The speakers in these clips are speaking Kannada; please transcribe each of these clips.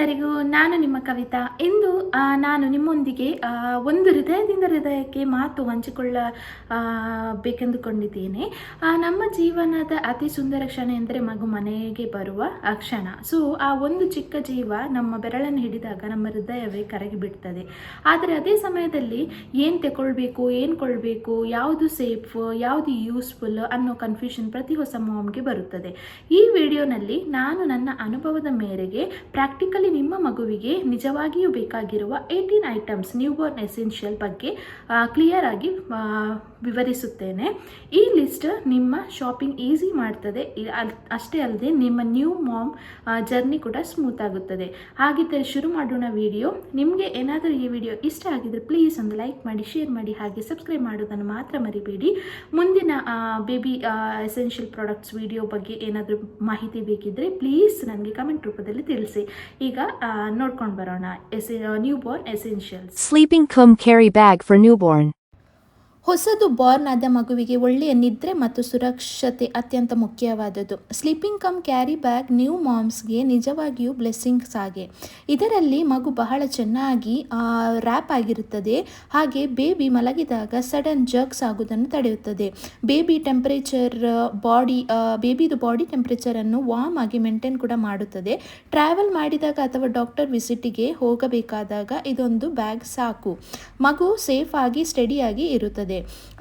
ಎಲ್ಲರಿಗೂ ನಾನು ನಿಮ್ಮ ಕವಿತಾ. ಇಂದು ನಾನು ನಿಮ್ಮೊಂದಿಗೆ ಒಂದು ಹೃದಯದಿಂದ ಹೃದಯಕ್ಕೆ ಮಾತು ಹಂಚಿಕೊಳ್ಳ ಬೇಕೆಂದುಕೊಂಡಿದ್ದೇನೆ. ನಮ್ಮ ಜೀವನದ ಅತಿ ಸುಂದರ ಕ್ಷಣ ಎಂದರೆ ಮಗು ಮನೆಗೆ ಬರುವ ಕ್ಷಣ. ಸೊ ಆ ಒಂದು ಚಿಕ್ಕ ಜೀವ ನಮ್ಮ ಬೆರಳನ್ನು ಹಿಡಿದಾಗ ನಮ್ಮ ಹೃದಯವೇ ಕರಗಿ ಬಿಡ್ತದೆ. ಆದರೆ ಅದೇ ಸಮಯದಲ್ಲಿ ಏನು ತಗೊಳ್ಬೇಕು ಏನು ಕೊಳ್ಬೇಕು, ಯಾವುದು ಸೇಫ್, ಯಾವುದು ಯೂಸ್ಫುಲ್ ಅನ್ನೋ ಕನ್ಫ್ಯೂಷನ್ ಪ್ರತಿ ಹೊಸ ಮಾಮ್ಗೆ ಬರುತ್ತದೆ. ಈ ವಿಡಿಯೋನಲ್ಲಿ ನಾನು ನನ್ನ ಅನುಭವದ ಮೇರೆಗೆ ಪ್ರಾಕ್ಟಿಕಲಿ ನಿಮ್ಮ ಮಗುವಿಗೆ ನಿಜವಾಗಿಯೂ ಬೇಕಾಗಿರುವ eighteen items newborn essential ಬಗ್ಗೆ ಕ್ಲಿಯರ್ ಆಗಿ ವಿವರಿಸುತ್ತೇನೆ. ಈ ಲಿಸ್ಟ್ ನಿಮ್ಮ ಶಾಪಿಂಗ್ ಈಸಿ ಮಾಡ್ತದೆ. ಅಷ್ಟೇ ಅಲ್ಲದೆ ನಿಮ್ಮ ನ್ಯೂ ಮಾಮ್ ಜರ್ನಿ ಕೂಡ ಸ್ಮೂತ್ ಆಗುತ್ತದೆ. ಹಾಗಿದ್ದರೆ ಶುರು ಮಾಡೋಣ ವಿಡಿಯೋ ನಿಮಗೆ ಏನಾದರೂ ಈ ವಿಡಿಯೋ ಇಷ್ಟ ಆಗಿದ್ರೆ ಪ್ಲೀಸ್ ಒಂದು ಲೈಕ್ ಮಾಡಿ ಶೇರ್ ಮಾಡಿ, ಹಾಗೆ ಸಬ್ಸ್ಕ್ರೈಬ್ ಮಾಡೋದನ್ನು ಮಾತ್ರ ಮರಿಬೇಡಿ. ಮುಂದಿನ ಬೇಬಿ ಎಸೆನ್ಷಿಯಲ್ ಪ್ರಾಡಕ್ಟ್ಸ್ ವಿಡಿಯೋ ಬಗ್ಗೆ ಏನಾದರೂ ಮಾಹಿತಿ ಬೇಕಿದ್ದರೆ ಪ್ಲೀಸ್ ನನಗೆ ಕಮೆಂಟ್ ರೂಪದಲ್ಲಿ ತಿಳಿಸಿ. ಈಗ ನೋಡ್ಕೊಂಡು ಬರೋಣ ಎಸೆ newborn essentials Sleeping Cum Carry Bag for Newborn. ಹೊಸದು ಬಾರ್ನ್ ಆದ ಮಗುವಿಗೆ ಒಳ್ಳೆಯ ನಿದ್ರೆ ಮತ್ತು ಸುರಕ್ಷತೆ ಅತ್ಯಂತ ಮುಖ್ಯವಾದದ್ದು. Sleeping cum carry bag new ಮಾಮ್ಸ್ಗೆ ನಿಜವಾಗಿಯೂ ಬ್ಲೆಸ್ಸಿಂಗ್ಸ್ ಆಗಿ ಇದರಲ್ಲಿ ಮಗು ಬಹಳ ಚೆನ್ನಾಗಿ ರ್ಯಾಪ್ ಆಗಿರುತ್ತದೆ. ಹಾಗೆ ಬೇಬಿ ಮಲಗಿದಾಗ ಸಡನ್ ಜರ್ಕ್ಸ್ ಆಗುವುದನ್ನು ತಡೆಯುತ್ತದೆ. ಬೇಬಿ ಟೆಂಪರೇಚರ್ ಬಾಡಿ ಬೇಬಿದು ಬಾಡಿ ಟೆಂಪರೇಚರನ್ನು ವಾರ್ಮ್ ಆಗಿ ಮೇಂಟೈನ್ ಕೂಡ ಮಾಡುತ್ತದೆ. ಟ್ರಾವೆಲ್ ಮಾಡಿದಾಗ ಅಥವಾ ಡಾಕ್ಟರ್ ವಿಸಿಟಿಗೆ ಹೋಗಬೇಕಾದಾಗ ಇದೊಂದು ಬ್ಯಾಗ್ ಸಾಕು. ಮಗು ಸೇಫ್ ಆಗಿ ಸ್ಟಡಿಯಾಗಿ ಇರುತ್ತದೆ.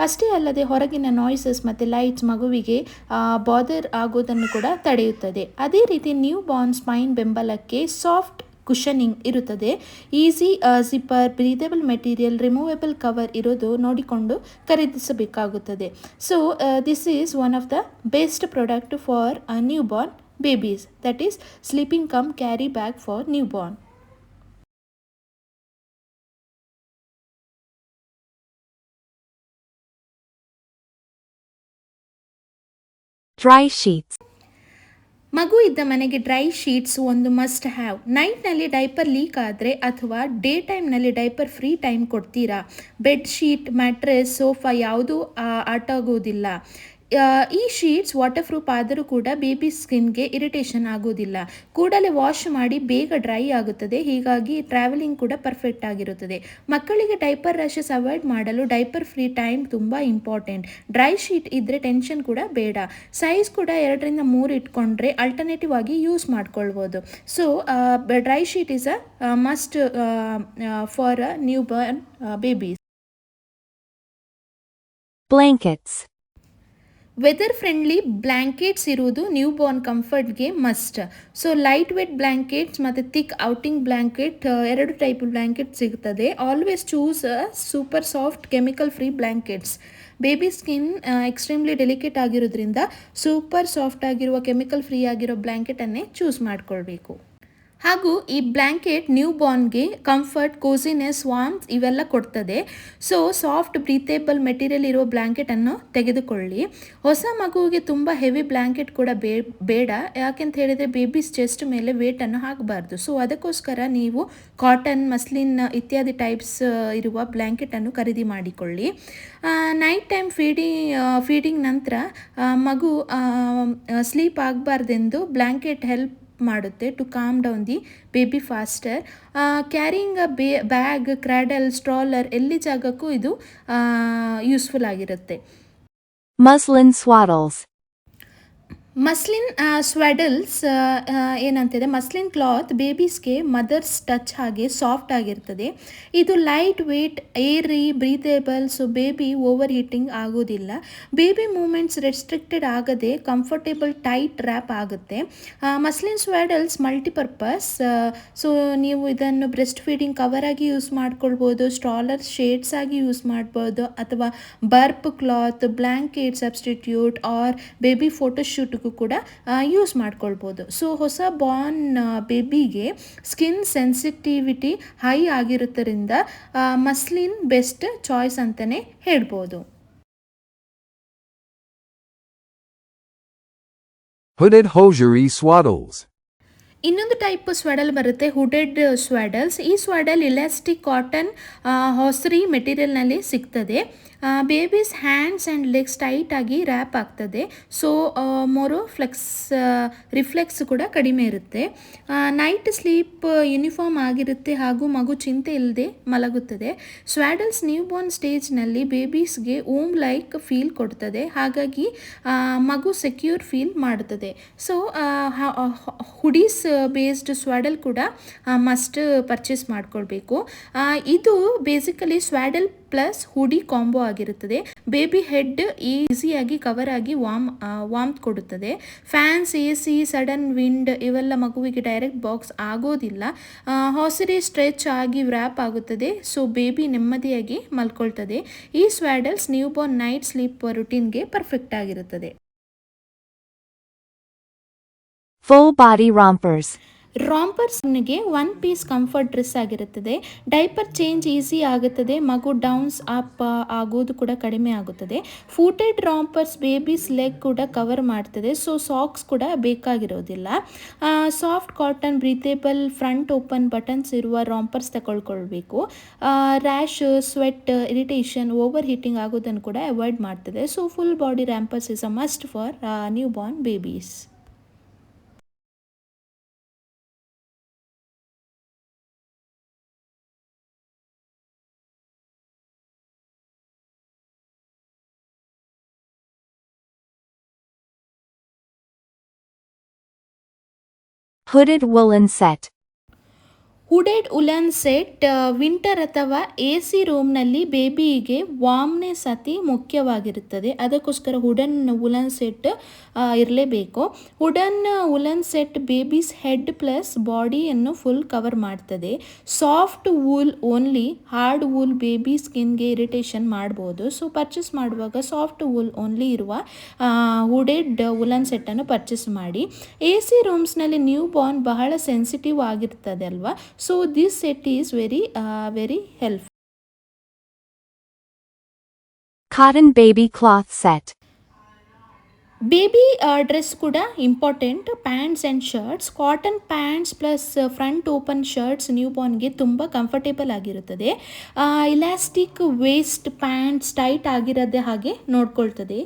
ಅಷ್ಟೇ ಅಲ್ಲದೆ ಹೊರಗಿನ ನಾಯ್ಸಸ್ ಮತ್ತು ಲೈಟ್ಸ್ ಮಗುವಿಗೆ ಬಾದರ್ ಆಗೋದನ್ನು ಕೂಡ ತಡೆಯುತ್ತದೆ. ಅದೇ ರೀತಿ ನ್ಯೂ ಬಾರ್ನ್ ಸ್ಪೈನ್ ಬೆಂಬಲಕ್ಕೆ ಸಾಫ್ಟ್ ಕುಷನಿಂಗ್ ಇರುತ್ತದೆ. Easy zipper breathable material removable cover ಇರೋದು ನೋಡಿಕೊಂಡು ಖರೀದಿಸಬೇಕಾಗುತ್ತದೆ. So this is one of the best product for newborn babies that is sleeping cum carry bag for newborn Dry sheets ಮಗು ಇದ್ದ ಮನೆಗೆ ಡ್ರೈ ಶೀಟ್ಸ್ ಒಂದು ಮಸ್ಟ್ ಹ್ಯಾವ್ ನೈಟ್ನಲ್ಲಿ ಡೈಪರ್ ಲೀಕ್ ಆದರೆ ಅಥವಾ ಡೇ ಟೈಮ್ನಲ್ಲಿ ಡೈಪರ್ ಫ್ರೀ ಟೈಮ್ ಕೊಡ್ತೀರಾ? ಬೆಡ್ ಶೀಟ್ ಮ್ಯಾಟ್ರೆಸ್ ಸೋಫಾ ಯಾವುದೂ ಆಟಾಗೋದಿಲ್ಲ. ಈ ಶೀಟ್ಸ್ ವಾಟರ್ ಪ್ರೂಫ್ ಆದರೂ ಕೂಡ ಬೇಬಿ ಸ್ಕಿನ್ಗೆ ಇರಿಟೇಷನ್ ಆಗೋದಿಲ್ಲ. ಕೂಡಲೇ ವಾಶ್ ಮಾಡಿ ಬೇಗ ಡ್ರೈ ಆಗುತ್ತದೆ. ಹೀಗಾಗಿ ಟ್ರಾವೆಲಿಂಗ್ ಕೂಡ ಪರ್ಫೆಕ್ಟ್ ಆಗಿರುತ್ತದೆ. ಮಕ್ಕಳಿಗೆ ಡೈಪರ್ ರ್ಯಾಷಸ್ ಅವಾಯ್ಡ್ ಮಾಡಲು ಡೈಪರ್ ಫ್ರೀ ಟೈಮ್ ತುಂಬ ಇಂಪಾರ್ಟೆಂಟ್. ಡ್ರೈ ಶೀಟ್ ಇದ್ದರೆ ಟೆನ್ಷನ್ ಕೂಡ ಬೇಡ. ಸೈಜ್ ಕೂಡ ಎರಡರಿಂದ ಮೂರು ಇಟ್ಕೊಂಡ್ರೆ ಅಲ್ಟರ್ನೇಟಿವ್ ಆಗಿ ಯೂಸ್ ಮಾಡ್ಕೊಳ್ಬೋದು. So dry sheet is a must for a newborn babies. Blankets. Weather friendly blankets ಇರುವುದು ನ್ಯೂ ಬಾರ್ನ್ ಕಂಫರ್ಟ್ಗೆ must so light vet blankets ಮತ್ತು ಥಿಕ್ ಔಟಿಂಗ್ ಬ್ಲ್ಯಾಂಕೆಟ್ ಎರಡು ಟೈಪ್ ಬ್ಲ್ಯಾಂಕೆಟ್ ಸಿಗ್ತದೆ always choose super soft chemical free blankets baby skin extremely delicate ಆಗಿರೋದ್ರಿಂದ ಸೂಪರ್ ಸಾಫ್ಟ್ ಆಗಿರುವ ಕೆಮಿಕಲ್ ಫ್ರೀ ಆಗಿರೋ ಬ್ಲ್ಯಾಂಕೆಟನ್ನೇ ಚೂಸ್ ಮಾಡಿಕೊಳ್ಬೇಕು. ಹಾಗೂ ಈ ಬ್ಲ್ಯಾಂಕೆಟ್ ನ್ಯೂ ಬಾರ್ನ್ಗೆ ಕಂಫರ್ಟ್ ಕೋಸಿನೆಸ್ ವಾಮ್ಸ್ ಇವೆಲ್ಲ ಕೊಡ್ತದೆ. ಸೊ ಸಾಫ್ಟ್ ಬ್ರೀತೇಬಲ್ ಮೆಟೀರಿಯಲ್ ಇರೋ ಬ್ಲ್ಯಾಂಕೆಟನ್ನು ತೆಗೆದುಕೊಳ್ಳಿ. ಹೊಸ ಮಗುವಿಗೆ ತುಂಬ ಹೆವಿ ಬ್ಲ್ಯಾಂಕೆಟ್ ಕೂಡ ಬೇ, ಬೇಡ. ಯಾಕೆಂತ ಹೇಳಿದರೆ ಬೇಬೀಸ್ ಚೆಸ್ಟ್ ಮೇಲೆ ವೇಟನ್ನು ಹಾಕಬಾರ್ದು. ಸೊ ಅದಕ್ಕೋಸ್ಕರ ನೀವು ಕಾಟನ್ ಮಸ್ಲಿನ್ ಇತ್ಯಾದಿ ಟೈಪ್ಸ್ ಇರುವ ಬ್ಲ್ಯಾಂಕೆಟನ್ನು ಖರೀದಿ ಮಾಡಿಕೊಳ್ಳಿ. ನೈಟ್ ಟೈಮ್ ಫೀಡಿ ಫೀಡಿಂಗ್ ನಂತರ ಮಗು ಸ್ಲೀಪ್ ಆಗಬಾರ್ದೆಂದು ಬ್ಲ್ಯಾಂಕೆಟ್ ಹೆಲ್ಪ್ ಮಾಡುತ್ತೆ to calm down the baby faster carrying a bay bag cradle stroller ಎಲ್ಲಿ ಜಾಗಕ್ಕೂ ಇದು ಯೂಸ್ಫುಲ್ ಆಗಿರುತ್ತೆ ಮಸ್ಲಿನ್ Swaddles. ಮಸ್ಲಿನ್ ಸ್ವೆಡಲ್ಸ್ ಏನಂತಿದೆ? ಮಸ್ಲಿನ್ ಕ್ಲಾತ್ ಬೇಬೀಸ್ಗೆ ಮದರ್ಸ್ ಟಚ್ ಹಾಗೆ ಸಾಫ್ಟ್ ಆಗಿರ್ತದೆ. ಇದು light weight airy breathable so baby overheating ಆಗೋದಿಲ್ಲ. ಬೇಬಿ ಮೂಮೆಂಟ್ಸ್ ರೆಸ್ಟ್ರಿಕ್ಟೆಡ್ ಆಗದೆ ಕಂಫರ್ಟೇಬಲ್ ಟೈಟ್ ರ್ಯಾಪ್ ಆಗುತ್ತೆ. ಮಸ್ಲಿನ್ ಸ್ವೆಡಲ್ಸ್ ಮಲ್ಟಿಪರ್ಪಸ್ ಸೊ ನೀವು ಇದನ್ನು ಬ್ರೆಸ್ಟ್ ಫೀಡಿಂಗ್ ಕವರ್ ಆಗಿ ಯೂಸ್ ಮಾಡ್ಕೊಳ್ಬೋದು ಸ್ಟ್ರಾಲರ್ ಶೇಡ್ಸ್ ಆಗಿ ಯೂಸ್ ಮಾಡ್ಬೋದು, ಅಥವಾ burp cloth blanket substitute or baby ಫೋಟೋಶೂಟ್ಗೂ ಕೂಡ ಯೂಸ್ ಮಾಡ್ಕೊಳ್ಬೋದು. ಸೊ ಹೊಸ ಬಾರ್ನ್ ಬೇಬಿಗೆ ಸ್ಕಿನ್ ಸೆನ್ಸಿಟಿವಿಟಿ ಹೈ ಆಗಿರೋದ್ರಿಂದ ಮಸ್ಲಿನ್ ಬೆಸ್ಟ್ ಚಾಯ್ಸ್ ಅಂತಲೇ ಹೇಳ್ಬೋದು. Hooded hosiery swaddles. ಇನ್ನೊಂದು ಟೈಪ್ ಸ್ವೆಡಲ್ ಬರುತ್ತೆ ಹುಡೆಡ್ ಸ್ವೆಡಲ್ಸ್ ಈ ಸ್ವೆಡಲ್ ಇಲಾಸ್ಟಿಕ್ ಕಾಟನ್ ಹೊಸರಿ ಮೆಟೀರಿಯಲ್ನಲ್ಲಿ ಸಿಗ್ತದೆ. ಬೇಬೀಸ್ ಹ್ಯಾಂಡ್ಸ್ ಆ್ಯಂಡ್ ಲೆಗ್ಸ್ ಟೈಟಾಗಿ ರ್ಯಾಪ್ ಆಗ್ತದೆ. ಸೊ ಮೊರೋ ಫ್ಲೆಕ್ಸ್ ರಿಫ್ಲೆಕ್ಸ್ ಕೂಡ ಕಡಿಮೆ ಇರುತ್ತೆ. ನೈಟ್ ಸ್ಲೀಪ್ ಯೂನಿಫಾರ್ಮ್ ಆಗಿರುತ್ತೆ ಹಾಗೂ ಮಗು ಚಿಂತೆ ಇಲ್ಲದೆ ಮಲಗುತ್ತದೆ. ಸ್ವಾಡಲ್ಸ್ ನ್ಯೂ ಬೋರ್ನ್ ಸ್ಟೇಜ್ನಲ್ಲಿ ಬೇಬೀಸ್ಗೆ ಓಮ್ ಲೈಕ್ ಫೀಲ್ ಕೊಡ್ತದೆ. ಹಾಗಾಗಿ ಮಗು ಸೆಕ್ಯೂರ್ ಫೀಲ್ ಮಾಡುತ್ತದೆ ಸೊ ಹುಡೀಸ್ ಬೇಸ್ಡ್ ಸ್ವಾಡಲ್ ಕೂಡ ಮಸ್ಟ್ ಪರ್ಚೇಸ್ ಮಾಡ್ಕೊಳ್ಬೇಕು. ಇದು basically swaddle plus hoodie combo ಆಗಿರುತ್ತದೆ. ಬೇಬಿ ಹೆಡ್ ಈಸಿಯಾಗಿ ಕವರ್ ಆಗಿ ವಾಮ್ ವಾಮ್ ಕೊಡುತ್ತದೆ. Fans A C sudden wind ಇವೆಲ್ಲ ಮಗುವಿಗೆ ಡೈರೆಕ್ಟ್ ಬಾಕ್ಸ್ ಆಗೋದಿಲ್ಲ. ಹೊಸರಿ ಸ್ಟ್ರೆಚ್ ಆಗಿ ವ್ರ್ಯಾಪ್ ಆಗುತ್ತದೆ. ಸೊ, ಬೇಬಿ ನೆಮ್ಮದಿಯಾಗಿ ಮಲ್ಕೊಳ್ತದೆ. ಈ swaddles newborn night sleep ರುಟೀನ್ಗೆ ಪರ್ಫೆಕ್ಟ್ ಆಗಿರುತ್ತದೆ. Full body rompers. ರಾಂಪರ್ಸ್ನಿಗೆ ಒನ್ ಪೀಸ್ ಕಂಫರ್ಟ್ ಡ್ರೆಸ್ ಆಗಿರುತ್ತದೆ. ಡೈಪರ್ ಚೇಂಜ್ ಈಸಿ ಆಗುತ್ತದೆ. ಮಗು ಡೌನ್ಸ್ ಅಪ್ ಆಗೋದು ಕೂಡ ಕಡಿಮೆ ಆಗುತ್ತದೆ. ಫೂಟೆಡ್ ರಾಂಪರ್ಸ್ ಬೇಬೀಸ್ ಲೆಗ್ ಕೂಡ ಕವರ್ ಮಾಡ್ತದೆ. ಸೊ ಸಾಕ್ಸ್ ಕೂಡ ಬೇಕಾಗಿರೋದಿಲ್ಲ. Soft cotton breathable front open buttons ಇರುವ ರಾಂಪರ್ಸ್ ತಗೊಳ್ಕೊಳ್ಬೇಕು. Rash sweat irritation overheating ಆಗೋದನ್ನು ಕೂಡ ಅವಾಯ್ಡ್ ಮಾಡ್ತದೆ. So full body rompers is a must for born babies Hooded woolen set. Hooded woolen set winter ಅಥವಾ ಎ ಸಿ ರೂಮ್ನಲ್ಲಿ ಬೇಬಿಗೆ ವಾಮ್ನೆಸ್ ಅತಿ ಮುಖ್ಯವಾಗಿರುತ್ತದೆ. ಅದಕ್ಕೋಸ್ಕರ ಹುಡನ್ ಉಲನ್ ಸೆಟ್ ಇರಲೇಬೇಕು. Hooded woolen set babies head plus ಬಾಡಿಯನ್ನು full cover ಮಾಡ್ತದೆ. Soft wool only, hard wool baby ಸ್ಕಿನ್ಗೆ irritation ಮಾಡ್ಬೋದು. ಸೊ, ಪರ್ಚೇಸ್ ಮಾಡುವಾಗ ಸಾಫ್ಟ್ ವೂಲ್ ಓನ್ಲಿ ಇರುವ ಹುಡೆಡ್ ಉಲನ್ ಸೆಟ್ಟನ್ನು ಪರ್ಚೇಸ್ ಮಾಡಿ. ಎ ಸಿ ರೂಮ್ಸ್ನಲ್ಲಿ ನ್ಯೂ ಬಾರ್ನ್ ಬಹಳ ಸೆನ್ಸಿಟಿವ್ ಆಗಿರ್ತದೆ ಅಲ್ವಾ? So this is is very very helpful. Cotton baby cloth set. Baby dress ಕೂಡ important pants and shirts cotton pants plus front open shirts new ಬಾರ್ನ್ಗೆ ತುಂಬ ಕಂಫರ್ಟೇಬಲ್ ಆಗಿರುತ್ತದೆ. ಇಲಾಸ್ಟಿಕ್ ವೇಸ್ಟ್ ಪ್ಯಾಂಟ್ಸ್ ಟೈಟ್ ಆಗಿರೋದೇ ಹಾಗೆ ನೋಡ್ಕೊಳ್ತದೆ.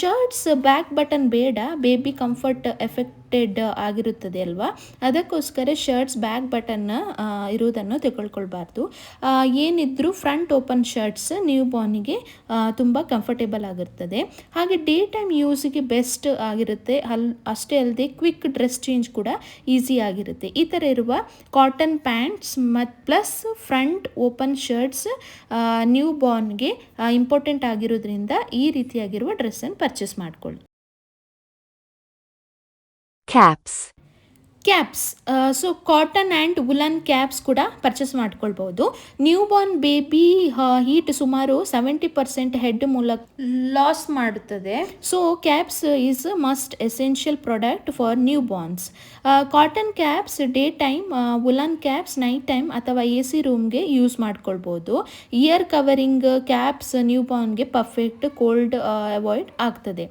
ಶರ್ಟ್ಸ್ ಬ್ಯಾಕ್ ಬಟನ್ ಬೇಡ. ಬೇಬಿ ಕಂಫರ್ಟ್ ಎಫೆಕ್ಟೆಡ್ ಆಗಿರುತ್ತದೆ ಅಲ್ವಾ? ಅದಕ್ಕೋಸ್ಕರ ಶರ್ಟ್ಸ್ ಬ್ಯಾಕ್ ಬಟನ್ ಇರುವುದನ್ನು ತೆಗೆದುಕೊಳ್ಬಾರ್ದು. ಏನಿದ್ರೂ ಫ್ರಂಟ್ ಓಪನ್ ಶರ್ಟ್ಸ್ ನ್ಯೂ ಬಾರ್ನಿಗೆ ತುಂಬ ಕಂಫರ್ಟೇಬಲ್ ಆಗಿರ್ತದೆ ಹಾಗೆ ಡೇ ಟೈಮ್ ಯೂಸಿಗೆ ಬೆಸ್ಟ್ ಆಗಿರುತ್ತೆ. ಅಲ್ ಅಷ್ಟೇ ಅಲ್ಲದೆ ಕ್ವಿಕ್ ಡ್ರೆಸ್ ಚೇಂಜ್ ಕೂಡ ಈಸಿ ಆಗಿರುತ್ತೆ. ಈ ಥರ ಇರುವ ಕಾಟನ್ ಪ್ಯಾಂಟ್ಸ್ ಮತ್ತು plus front open shirts new ಬಾರ್ನ್ಗೆ ಇಂಪಾರ್ಟೆಂಟ್ ಆಗಿರೋದ್ರಿಂದ ಈ ರೀತಿಯಾಗಿರುವ ಡ್ರೆಸ್ಸನ್ನು ಪರ್ಚೇಸ್ ಮಾಡ್ಕೊಳ್ಳಿ. Caps. Caps so cotton and woolen caps ಕೂಡ ಪರ್ಚೇಸ್ ಮಾಡ್ಕೊಳ್ಬೋದು. ನ್ಯೂ ಬಾರ್ನ್ ಬೇಬಿ ಹೀಟ್ ಸುಮಾರು ಸೆವೆಂಟಿ ಪರ್ಸೆಂಟ್ ಹೆಡ್ ಮೂಲಕ ಲಾಸ್ ಮಾಡುತ್ತದೆ. So caps is must essential product for newborns cotton caps day time woolen caps night time ಅಥವಾ ಎ ಸಿ ರೂಮ್ಗೆ ಯೂಸ್ ಮಾಡ್ಕೊಳ್ಬೋದು. ಇಯರ್ ಕವರಿಂಗ್ ಕ್ಯಾಪ್ಸ್ ನ್ಯೂ ಬಾರ್ನ್ಗೆ ಪರ್ಫೆಕ್ಟ್ ಕೋಲ್ಡ್ ಅವಾಯ್ಡ್ ಆಗ್ತದೆ.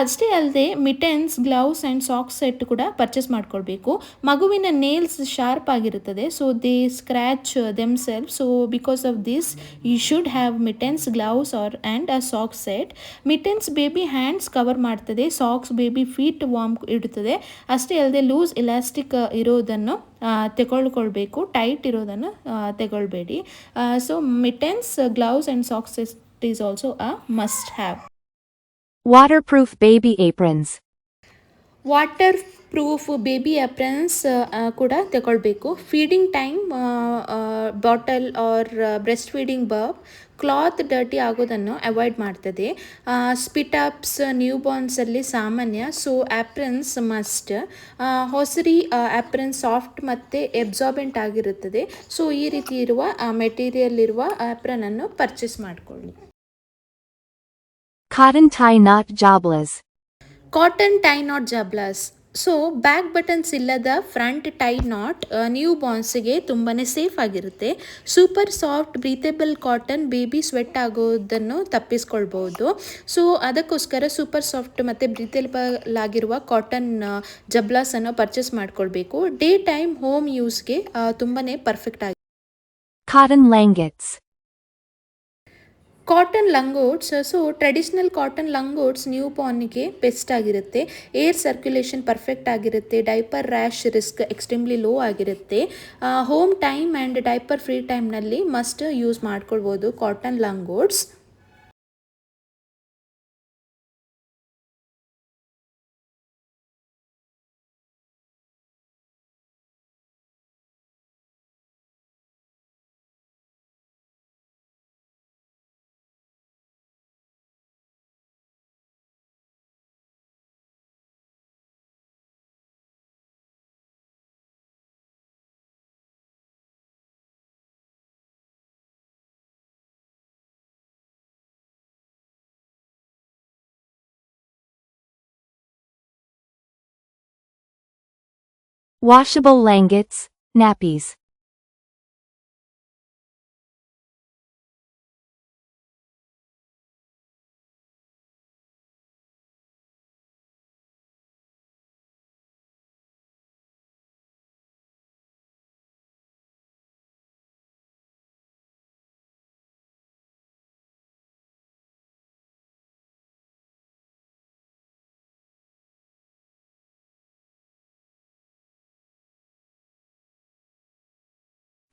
ಅಷ್ಟೇ ಅಲ್ಲದೆ mittens gloves and socks set ಕೂಡ ಪರ್ಚೇಸ್ ಮಾಡ್ಕೊಳ್ಬೇಕು. ಮಗುವಿನ ನೇಲ್ಸ್ ಶಾರ್ಪ್ ಆಗಿರುತ್ತದೆ. So they scratch themself so because of this you should have mittens gloves or and a socks set mittens baby hands cover ಮಾಡ್ತದೆ. ಸಾಕ್ಸ್ ಬೇಬಿ ಫೀಟ್ ವಾಮ್ ಇಡುತ್ತದೆ. ಅಷ್ಟೇ ಅಲ್ಲದೆ ಲೂಸ್ ಇಲಾಸ್ಟಿಕ್ ಇರೋದನ್ನು ಆ, ತೆಗೊಳ್ಕೊಳ್ಬೇಕು ಟೈಟ್ ಇರೋದನ್ನು ತಗೊಳ್ಬೇಡಿ so mittens gloves and socks is also a must have Waterproof baby aprons. Waterproof baby aprons ಕೂಡ ತಗೊಳ್ಬೇಕು. Feeding time bottle or breast feeding burp cloth dirty ಆಗೋದನ್ನು ಅವಾಯ್ಡ್ ಮಾಡ್ತದೆ. ಸ್ಪಿಟಪ್ಸ್ ನ್ಯೂ ಬಾರ್ನ್ಸಲ್ಲಿ ಸಾಮಾನ್ಯ ಸೊ ಆ್ಯಪ್ರೆನ್ಸ್ ಮಸ್ಟ್ ಹೊಸರಿ ಆ್ಯಪ್ರೆನ್ಸ್ ಸಾಫ್ಟ್ ಮತ್ತು ಎಬ್ಸಾರ್ಬೆಂಟ್ ಆಗಿರುತ್ತದೆ. ಸೊ ಈ ರೀತಿ ಇರುವ ಮೆಟೀರಿಯಲ್ ಇರುವ ಆ್ಯಪ್ರನನ್ನು ಪರ್ಚೇಸ್ ಮಾಡಿಕೊಳ್ಳಿ. ಕಾರನ್ jablas. ಕಾಟನ್ ಟೈ ನಾಟ್ ಜಬ್ಲಾಸ್ ಸೊ ಬ್ಯಾಕ್ ಬಟನ್ಸ್ ಇಲ್ಲದ ಫ್ರಂಟ್ ಟೈ ನಾಟ್ ನ್ಯೂ ಬಾನ್ಸ್ಗೆ ತುಂಬಾ ಸೇಫ್ ಆಗಿರುತ್ತೆ. Super soft breathable cotton baby sweat ಆಗೋದನ್ನು ತಪ್ಪಿಸ್ಕೊಳ್ಬೋದು. ಸೊ ಅದಕ್ಕೋಸ್ಕರ ಸೂಪರ್ ಸಾಫ್ಟ್ ಮತ್ತು ಬ್ರೀತೇಬಲ್ ಆಗಿರುವ ಕಾಟನ್ ಜಬ್ಲಾಸನ್ನು ಪರ್ಚೇಸ್ ಮಾಡ್ಕೊಳ್ಬೇಕು. ಡೇ ಟೈಮ್ ಹೋಮ್ ಯೂಸ್ಗೆ ತುಂಬಾ ಪರ್ಫೆಕ್ಟ್ ಆಗಿ ಕಾಟನ್ langets. ಕಾಟನ್ ಲಂಗೋಟ್ಸ್ ಸೊ ಟ್ರೆಡಿಷ್ನಲ್ ಕಾಟನ್ ಲಂಗೋಟ್ಸ್ ನ್ಯೂ ಪಾರ್ನಿಗೆ ಬೆಸ್ಟ್ ಆಗಿರುತ್ತೆ. ಏರ್ ಸರ್ಕ್ಯುಲೇಷನ್ ಪರ್ಫೆಕ್ಟ್ ಆಗಿರುತ್ತೆ. Diaper rash risk extremely low ಆಗಿರುತ್ತೆ. Home time and diaper free ಟೈಮ್ನಲ್ಲಿ ಮಸ್ಟ್ ಯೂಸ್ ಮಾಡ್ಕೊಳ್ಬೋದು ಕಾಟನ್ ಲಂಗೋಟ್ಸ್ Washable blankets, nappies.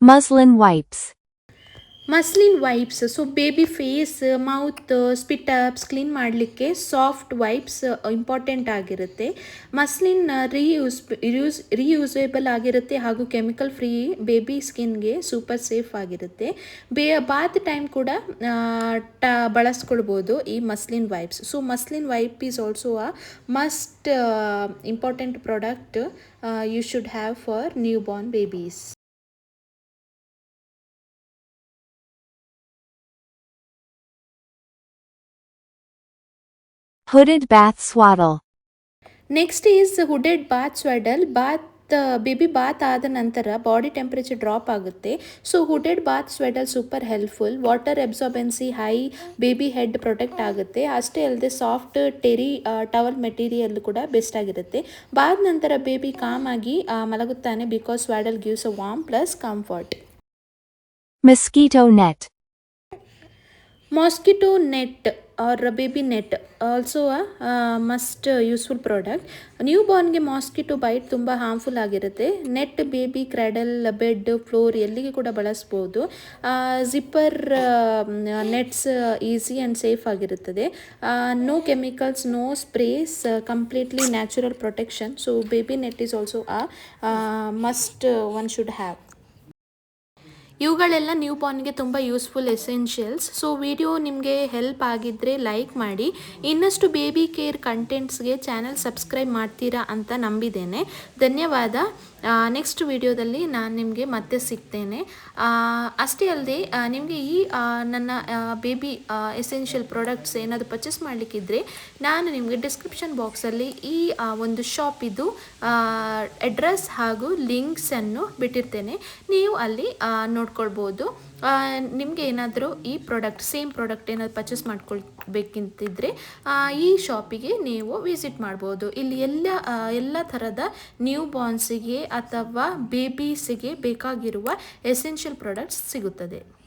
Muslin wipes. Muslin wipes so baby face mouth spit ups clean ಮಾಡಲಿಕ್ಕೆ ಸಾಫ್ಟ್ ವೈಪ್ಸ್ ಇಂಪಾರ್ಟೆಂಟ್ ಆಗಿರುತ್ತೆ ಮಸ್ಲಿನ್ ರೀಯೂಸ್ ಯೂಸ್ ರೀಯೂಸೇಬಲ್ ಆಗಿರುತ್ತೆ ಹಾಗೂ ಕೆಮಿಕಲ್ ಫ್ರೀ ಬೇಬಿ ಸ್ಕಿನ್ಗೆ ಸೂಪರ್ ಸೇಫ್ ಆಗಿರುತ್ತೆ ಬೇ ಬಾತ್ ಟೈಮ್ ಕೂಡ ಟ ಬಳಸ್ಕೊಳ್ಬೋದು ಈ muslin wipes so muslin wipe is also a must important product you should have for newborn babies Hooded bath swaddle. Next is hooded bath swaddle bath baby bath ಆದ ನಂತರ ಬಾಡಿ ಟೆಂಪ್ರೇಚರ್ ಡ್ರಾಪ್ ಆಗುತ್ತೆ. So hooded bath swaddle super helpful water absorbency high baby head protect ಆಗುತ್ತೆ. ಅಷ್ಟೇ ಅಲ್ಲದೆ ಸಾಫ್ಟ್ ಟೆರಿ ಟವಲ್ ಮೆಟೀರಿಯಲ್ ಕೂಡ ಬೆಸ್ಟ್ ಆಗಿರುತ್ತೆ. ಬಾದ ನಂತರ ಬೇಬಿ ಕಾಮ್ ಆಗಿ ಮಲಗುತ್ತಾನೆ because swaddle gives a warm plus comfort Mosquito net. Mosquito net or baby net also a must useful product new ಬಾರ್ನ್ಗೆ mosquito bite ತುಂಬ ಹಾರ್ಮ್ಫುಲ್ ಆಗಿರುತ್ತೆ. Net baby cradle bed floor ಎಲ್ಲಿಗೆ ಕೂಡ ಬಳಸ್ಬೋದು. Zipper nets easy and safe ಆಗಿರುತ್ತದೆ. No chemicals no sprays completely natural protection so baby net is also a must one should have ಇವುಗಳೆಲ್ಲ ನ್ಯೂ ಬಾರ್ನ್ಗೆ ತುಂಬ ಯೂಸ್ಫುಲ್ ಎಸೆನ್ಷಿಯಲ್ಸ್ ಸೊ ವಿಡಿಯೋ ನಿಮಗೆ ಹೆಲ್ಪ್ ಆಗಿದ್ದರೆ ಲೈಕ್ ಮಾಡಿ. ಇನ್ನಷ್ಟು ಬೇಬಿ ಕೇರ್ ಕಂಟೆಂಟ್ಸ್ಗೆ ಚಾನಲ್ ಸಬ್ಸ್ಕ್ರೈಬ್ ಮಾಡ್ತೀರಾ ಅಂತ ನಂಬಿದ್ದೇನೆ. ಧನ್ಯವಾದ. ನೆಕ್ಸ್ಟ್ ವಿಡಿಯೋದಲ್ಲಿ ನಾನು ನಿಮಗೆ ಮತ್ತೆ ಸಿಗ್ತೇನೆ. ಅಷ್ಟೇ ಅಲ್ಲದೆ ನಿಮಗೆ ಈ ನನ್ನ ಬೇಬಿ ಎಸೆನ್ಷಿಯಲ್ ಪ್ರಾಡಕ್ಟ್ಸ್ ಏನಾದರೂ ಪರ್ಚೇಸ್ ಮಾಡಲಿಕ್ಕಿದ್ರೆ ನಾನು ನಿಮಗೆ ಡಿಸ್ಕ್ರಿಪ್ಷನ್ ಬಾಕ್ಸಲ್ಲಿ ಈ ಒಂದು ಶಾಪಿದು ಅಡ್ರೆಸ್ ಹಾಗೂ ಲಿಂಕ್ಸನ್ನು ಬಿಟ್ಟಿರ್ತೇನೆ. ನೀವು ಅಲ್ಲಿ ನೋಡ್ಕೊಳ್ಬೋದು. ನಿಮಗೆ ಏನಾದರೂ ಈ ಪ್ರಾಡಕ್ಟ್ ಸೇಮ್ ಪ್ರಾಡಕ್ಟ್ ಏನಾದರೂ ಪರ್ಚೇಸ್ ಮಾಡ್ಕೊಳ್ಬೇಕಿಂತಿದ್ರೆ ಈ ಶಾಪಿಗೆ ನೀವು ವಿಸಿಟ್ ಮಾಡ್ಬೋದು. ಇಲ್ಲಿ ಎಲ್ಲ ಎಲ್ಲ ಥರದ ನ್ಯೂ ಬಾರ್ನ್ಸಿಗೆ ಅಥವಾ ಬೇಬೀಸಿಗೆ ಬೇಕಾಗಿರುವ ಎಸೆನ್ಷಿಯಲ್ ಪ್ರಾಡಕ್ಟ್ಸ್ ಸಿಗುತ್ತದೆ.